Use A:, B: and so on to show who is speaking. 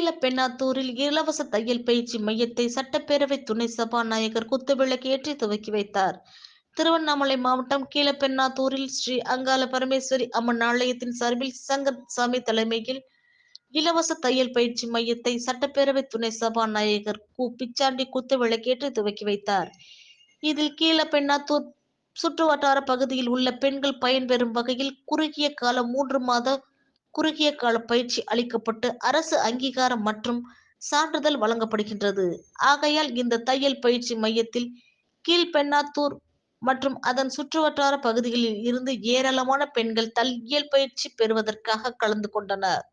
A: கீழப்பெண்ணாத்தூரில் இலவச தையல் பயிற்சி மையத்தை சட்டப்பேரவை துணை சபாநாயகர் குத்துவிளக்கு ஏற்றி துவக்கி வைத்தார். திருவண்ணாமலை மாவட்டம் கீழப்பெண்ணாத்தூரில் ஸ்ரீ அங்காள பரமேஸ்வரி அம்மன் ஆலயத்தின் சார்பில் சங்கர்சாமி தலைமையில் இலவச தையல் பயிற்சி மையத்தை சட்டப்பேரவை துணை சபாநாயகர் கு பிச்சாண்டி குத்துவிளக்கேற்றி துவக்கி வைத்தார். இதில் கீழப்பெண்ணாத்தூர் சுற்றுவட்டார பகுதியில் உள்ள பெண்கள் பயன்பெறும் வகையில் குறுகிய காலம் மூன்று மாத குறுகிய கால பயிற்சி அளிக்கப்பட்டு அரசு அங்கீகாரம் மற்றும் சான்றிதழ் வழங்கப்படுகின்றது. ஆகையால் இந்த தையல் பயிற்சி மையத்தில் கீழ்பெண்ணாத்தூர் மற்றும் அதன் சுற்றுவட்டார பகுதிகளில் இருந்து ஏராளமான பெண்கள் தையல் பயிற்சி பெறுவதற்காக கலந்து கொண்டனர்.